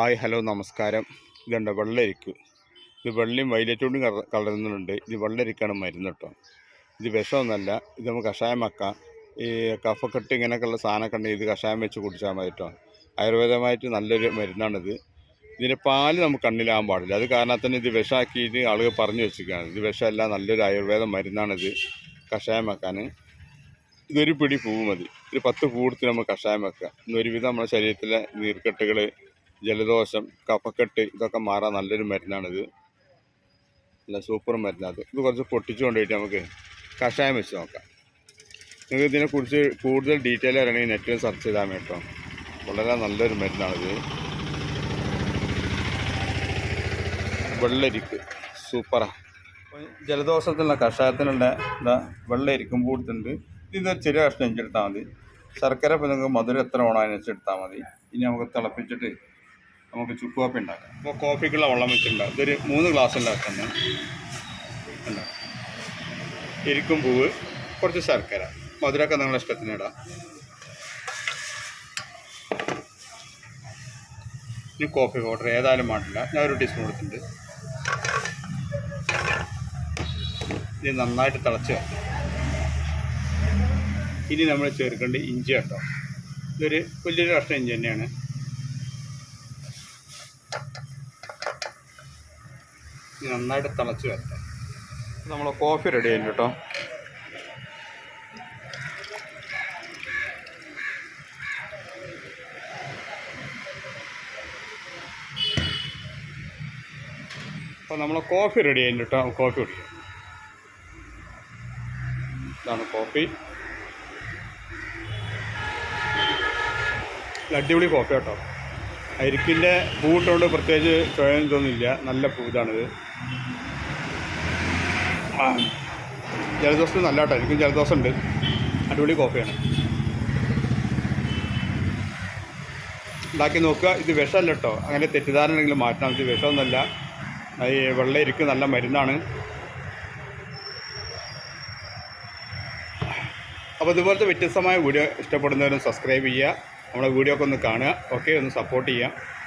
Hi hello നമസ്കാരം. ഇതുണ്ട് വെള്ളരിക്ക്. ഇത് വെള്ളയും വൈലറ്റോണ്ടും കൊണ്ടും കളറുന്നുണ്ട്. ഇത് വെള്ളരിക്കാണ് മരുന്ന് കേട്ടോ. ഇത് വിഷമൊന്നുമല്ല ഇത് നമുക്ക് കഷായം വെക്കാം. ഈ കഫക്കെട്ട് ഇങ്ങനെയൊക്കെയുള്ള സാധനമൊക്കെ ഉണ്ടെങ്കിൽ ഇത് കഷായം വെച്ച് കുടിച്ചാൽ മതി കേട്ടോ. ആയുർവേദമായിട്ട് നല്ലൊരു മരുന്നാണിത്. ഇതിന്റെ പാൽ നമുക്ക് കണ്ണിലാകാൻ പാടില്ല. അത് കാരണം തന്നെ ഇത് വിഷമാക്കിയിട്ട് ആളുകൾ പറഞ്ഞു വെച്ചിരിക്കുകയാണ്. ഇത് വിഷമല്ല നല്ലൊരു ആയുർവേദ മരുന്നാണിത്. കഷായം വെക്കാൻ. ഇതൊരു പിടി പൂവ് മതി. ഒരു പത്ത് പൂവെടുത്ത് നമ്മൾ കഷായം വെക്കുക ഇന്നൊരുവിധം നമ്മുടെ ശരീരത്തിലെ നീർക്കെട്ടുകൾ ജലദോഷം കഫക്കെട്ട് ഇതൊക്കെ മാറാൻ നല്ലൊരു മരുന്നാണിത്. നല്ല സൂപ്പർ മരുന്നാണ് ഇത്. കുറച്ച് പൊട്ടിച്ചു കൊണ്ടുപോയിട്ട് നമുക്ക് കഷായം വെച്ച് നോക്കാം. നിങ്ങൾക്ക് ഇതിനെക്കുറിച്ച് കൂടുതൽ ഡീറ്റെയിൽ അറിയണമെങ്കിൽ നെറ്റിൽ സെർച്ച് ചെയ്താൽ കേട്ടോ. വളരെ നല്ലൊരു മരുന്നാണിത്. വെള്ളരിക്ക്. സൂപ്പറാണ് ജലദോഷത്തിനുള്ള കഷായത്തിനുള്ള എന്താ വെള്ളരിക്കും കൂടുതലുണ്ട് ഇതൊരു ചെറിയ കഷ്ണം എടുത്താൽ മതി. ശർക്കര ഇപ്പം നിങ്ങൾക്ക് മധുരം എത്ര വേണോ അതിനനുസരിച്ച് മതി. ഇനി നമുക്ക് തിളപ്പിച്ചിട്ട് നമുക്ക് ചുക്ക് കോപ്പി ഉണ്ടാക്കാം. അപ്പോൾ കോഫിക്കുള്ള വെള്ളം വെച്ചിട്ടുണ്ടാകും ഇതൊരു മൂന്ന് ഗ്ലാസ് ഉണ്ടാക്കുന്നത് ഉണ്ട് എരിക്കും പൂവ് കുറച്ച് ശർക്കര. മധുരമൊക്കെ നിങ്ങളുടെ ഇഷ്ടത്തിന് ഇടാം. ഇനി കോഫി പൗഡർ ഏതായാലും മാറ്റില്ല. ഞാൻ ഒരു ടീസ്പൂൺ എടുത്തിട്ടുണ്ട്. ഇനി നന്നായിട്ട് തിളച്ച് ഇനി നമ്മൾ ചേർക്കേണ്ട ഇഞ്ചി കേട്ടോ. ഇതൊരു വലിയൊരു കഷ്ണം ഇഞ്ചി തന്നെയാണ്. നന്നായിട്ട് തിളച്ച് വരട്ടെ. നമ്മൾ കോഫി റെഡി ആയിട്ടുണ്ട് കേട്ടോ. അപ്പോൾ നമ്മൾ കോഫി റെഡി ചെയ്യുന്നു കേട്ടോ. കോഫി കുടിക്കാം. ഇതാണ് കോഫി അടിപൊളി കോഫി കേട്ടോ. അരിക്കിന്റെ പൂട്ടുകൊണ്ട് പ്രത്യേകിച്ച് ചോയം തോന്നില്ല നല്ല പൂ ഇതാണിത് ആ. ജലദോഷത്തിന് നല്ല കേട്ടോ എനിക്കും ജലദോഷം ഉണ്ട് അടിപൊളി കോഫിയാണ്. ഉണ്ടാക്കി നോക്കുക. ഇത് വിഷമല്ല കേട്ടോ. അങ്ങനെ തെറ്റിദ്ധാരണ മാറ്റണം. ഇത് വിഷമൊന്നുമല്ല. ഈ വെള്ള ഇരിക്ക് നല്ല മരുന്നാണ്. അപ്പോൾ ഇതുപോലത്തെ വ്യത്യസ്തമായ വീഡിയോ ഇഷ്ടപ്പെടുന്നവരും സബ്സ്ക്രൈബ് ചെയ്യുക. നമ്മുടെ വീഡിയോ ഒക്കെ ഒന്ന് കാണുക. ഓക്കെ ഒന്ന് സപ്പോർട്ട് ചെയ്യുക.